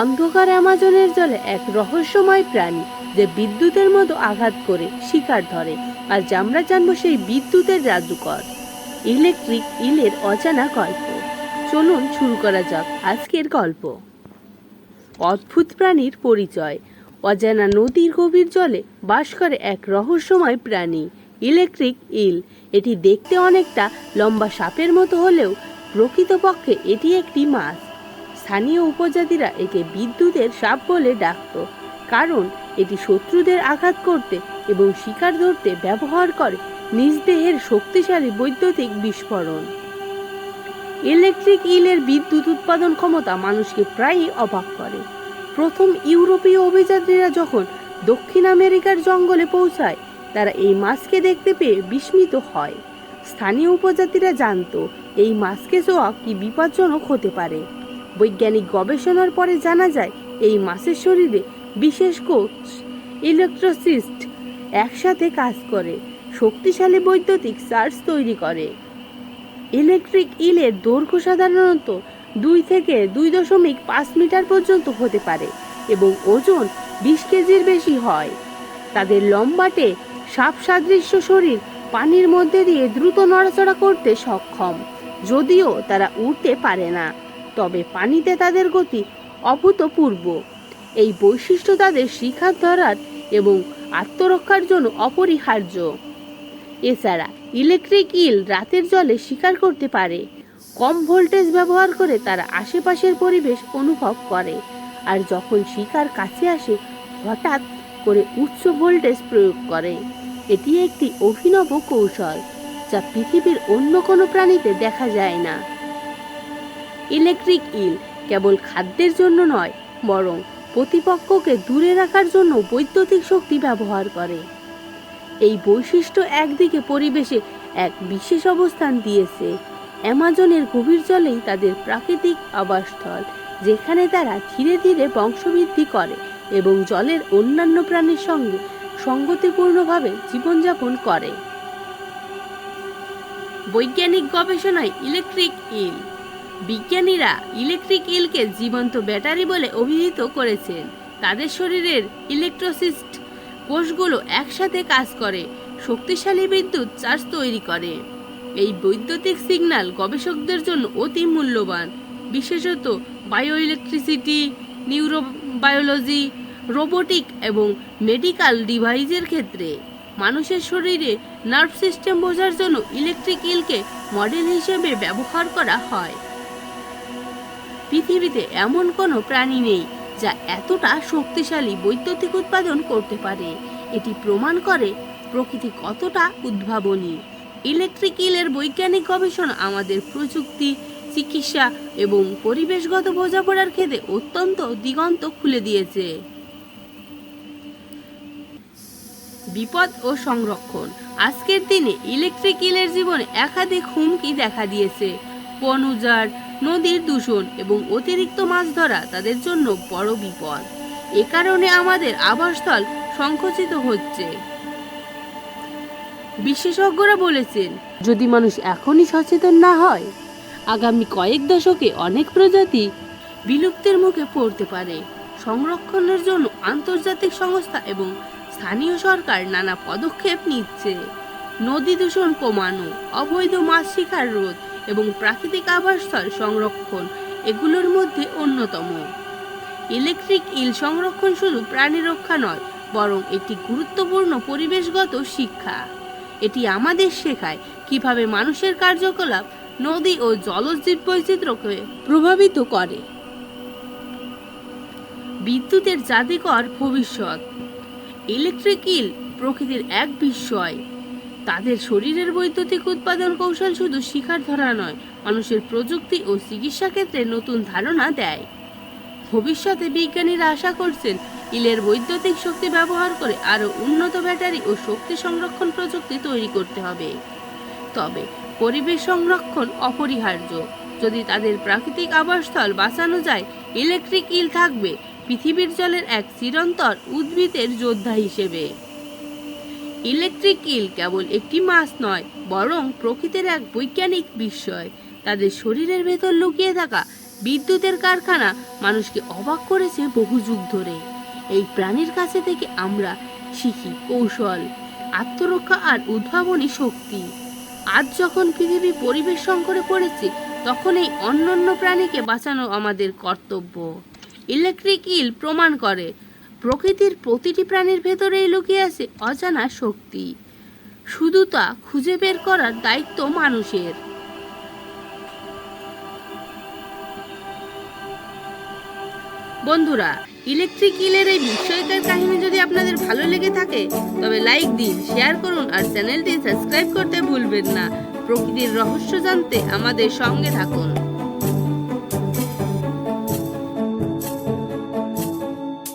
অন্ধকার অ্যামাজনের জলে এক রহস্যময় প্রাণী যে বিদ্যুতের মতো আঘাত করে শিকার ধরে। আর আমরা জানব সেই বিদ্যুতের জাদুকর ইলেকট্রিক ইলের অজানা গল্প। চলুন শুরু করা যাক আজকের গল্প। অদ্ভুত প্রাণীর পরিচয়। অজানা নদীর গভীর জলে বাস করে এক রহস্যময় প্রাণী, ইলেকট্রিক ইল। এটি দেখতে অনেকটা লম্বা সাপের মতো হলেও প্রকৃতপক্ষে এটি একটি মাছ। স্থানীয় উপজাতিরা একে বিদ্যুতের সাপ বলে ডাকত। কারণ এটি শত্রুদের আঘাত করতে এবং শিকার ধরতে ব্যবহার করে নিজ দেহের শক্তিশালী বৈদ্যুতিক বিস্ফোরণ। ইলেকট্রিক ইলের বিদ্যুৎ উৎপাদন ক্ষমতা মানুষকে প্রায়ই অবাক করে। প্রথম ইউরোপীয় অভিযাত্রীরা যখন দক্ষিণ আমেরিকার জঙ্গলে পৌঁছায়, তারা এই মাছকে দেখতে পেয়ে বিস্মিত হয়। স্থানীয় উপজাতিরা জানতো, এই মাছকে ছোঁয়া কি বিপজ্জনক হতে পারে। বৈজ্ঞানিক গবেষণার পরে জানা যায়, এই মাছের শরীরে বিশেষ কোষ, ইলেকট্রোসিস্ট একসাথে কাজ করে, শক্তিশালী বৈদ্যুতিক চার্জ তৈরি করে। ইলেকট্রিক ইলের দৈর্ঘ্য সাধারণত দুই থেকে দুই দশমিক পাঁচ মিটার পর্যন্ত হতে পারে এবং ওজন বিশ কেজির বেশি হয়। তাদের লম্বাটে সাপ সাদৃশ্য শরীর পানির মধ্যে দিয়ে দ্রুত নড়াচড়া করতে সক্ষম, যদিও তারা উঠতে পারে না। তবে পানিতে তাদের গতি অভূতপূর্ব। এই বৈশিষ্ট্য তাদের শিকার ধরার এবং আত্মরক্ষার জন্য অপরিহার্য। এছাড়া ইলেকট্রিক ইল রাতের জলে শিকার করতে পারে। কম ভোল্টেজ ব্যবহার করে তারা আশেপাশের পরিবেশ অনুভব করে। আর যখন শিকার কাছে আসে, হঠাৎ করে উচ্চ ভোল্টেজ প্রয়োগ করে। এটি একটি অভিনব কৌশল, যা পৃথিবীর অন্য কোনো প্রাণীতে দেখা যায় না। ইলেকট্রিক ইল কেবল খাদ্যের জন্য নয়, বরং প্রতিপক্ষকে দূরে রাখার জন্য বৈদ্যুতিক শক্তি ব্যবহার করে। এই বৈশিষ্ট্য একদিকে পরিবেশে এক বিশেষ অবস্থান দিয়েছে, অ্যামাজনের গভীর জলেই তাদের প্রাকৃতিক আবাসস্থল, যেখানে তারা ধীরে ধীরে বংশবৃদ্ধি করে এবং জলের অন্যান্য প্রাণীর সঙ্গে সঙ্গতিপূর্ণভাবে জীবনযাপন করে। বৈজ্ঞানিক গবেষণায় ইলেকট্রিক ইল বিজ্ঞানীরা ইলেকট্রিক ইলকে জীবন্ত ব্যাটারি বলে অভিহিত করেছেন। তাদের শরীরের ইলেকট্রোসিস্ট কোষগুলো একসাথে কাজ করে, শক্তিশালী বিদ্যুৎ চার্জ তৈরি করে। এই বৈদ্যুতিক সিগন্যাল গবেষকদের জন্য অতি মূল্যবান। বিশেষত বায়ো ইলেকট্রিসিটি নিউরোবায়োলজি রোবোটিক এবং মেডিকেল ডিভাইসের ক্ষেত্রে। মানুষের শরীরে নার্ভ সিস্টেম বোঝার জন্য ইলেকট্রিক ইলকে মডেল হিসেবে ব্যবহার করা হয়। পৃথিবীতে এমন কোনো প্রাণী নেই যা এতটা শক্তিশালী বৈদ্যুতিক উৎপাদন করতে পারে। এটি প্রমাণ করে প্রকৃতি কতটা উদ্ভাবনী। ইলেকট্রিক ইলের বৈজ্ঞানিক গবেষণা আমাদের প্রযুক্তি, চিকিৎসা এবং পরিবেশগত বোঝাপড়ার ক্ষেত্রে অত্যন্ত দিগন্ত খুলে দিয়েছে। বিপদ ও সংরক্ষণ। আজকের দিনে ইলেকট্রিক ইলের জীবনে একাধিক হুমকি দেখা দিয়েছে। বন উজাড় নদীর দূষণ এবং অতিরিক্ত মাছ ধরা তাদের জন্য বড় বিপদ। এ কারণে আমাদের আবাসস্থল সংকুচিত হচ্ছে। বিশেষজ্ঞরা বলেছেন, যদি মানুষ এখনই সচেতন না হয়, আগামী কয়েক দশকে অনেক প্রজাতি বিলুপ্তির মুখে পড়তে পারে। সংরক্ষণের জন্য আন্তর্জাতিক সংস্থা এবং স্থানীয় সরকার নানা পদক্ষেপ নিচ্ছে। নদী দূষণ কমানো, অবৈধ মাছ শিকার রোধ এবং প্রাকৃতিক আবাসস্থল সংরক্ষণ, এগুলোর মধ্যে অন্যতম। ইলেকট্রিক ইল সংরক্ষণ শুধু প্রাণী রক্ষা নয়, বরং একটি গুরুত্বপূর্ণ পরিবেশগত শিক্ষা। এটি আমাদের শেখায় কীভাবে মানুষের কার্যকলাপ নদী ও জলজ জীব বৈচিত্র্যকে প্রভাবিত করে। বিদ্যুতের জাতিকর ভবিষ্যৎ। ইলেকট্রিক ইল প্রকৃতির এক বিস্ময়। তাদের শরীরের বৈদ্যুতিক উৎপাদন কৌশল শুধু শিকার ধরা নয়, মানুষের প্রযুক্তি ও চিকিৎসা ক্ষেত্রে নতুন ধারণা দেয়। ভবিষ্যতে বিজ্ঞানীরা আশা করছেন, ইলের বৈদ্যুতিক শক্তি ব্যবহার করে আরও উন্নত ব্যাটারি ও শক্তি সংরক্ষণ প্রযুক্তি তৈরি করতে হবে। তবে পরিবেশ সংরক্ষণ অপরিহার্য। যদি তাদের প্রাকৃতিক আবাসস্থল বাঁচানো যায়, ইলেকট্রিক ইল থাকবে, পৃথিবীর জলের এক চিরন্তর উদ্ভিদের যোদ্ধা হিসেবে। ইলেকট্রিক ইল কেবল একটি মাছ নয়, বরং প্রকৃতির এক বৈজ্ঞানিক বিস্ময়। তাদের শরীরের ভেতর লুকিয়ে থাকা বিদ্যুতের কারখানা মানুষকে অবাক করেছে বহু যুগ ধরে। এই প্রাণীর কাছে থেকে আমরা শিখি কৌশল, আত্মরক্ষা আর উদ্ভাবনী শক্তি। আজ যখন পৃথিবী পরিবেশ সংকটে পড়েছে, তখন এই অন্যান্য প্রাণীকে বাঁচানো আমাদের কর্তব্য। ইলেকট্রিক ইল প্রমাণ করে প্রকৃতির প্রতিটি প্রাণীর ভেতরেই লুকিয়ে আছে অজানা শক্তি। শুধু তা খুঁজে বের করার দায়িত্ব মানুষের। বন্ধুরা, ইলেকট্রিক ইলের এই বিস্ময়কর কাহিনী যদি আপনাদের ভালো লেগে থাকে, তবে লাইক দিন, শেয়ার করুন আর চ্যানেলটি সাবস্ক্রাইব করতে ভুলবেন না। প্রকৃতির রহস্য জানতে আমাদের সঙ্গে থাকুন।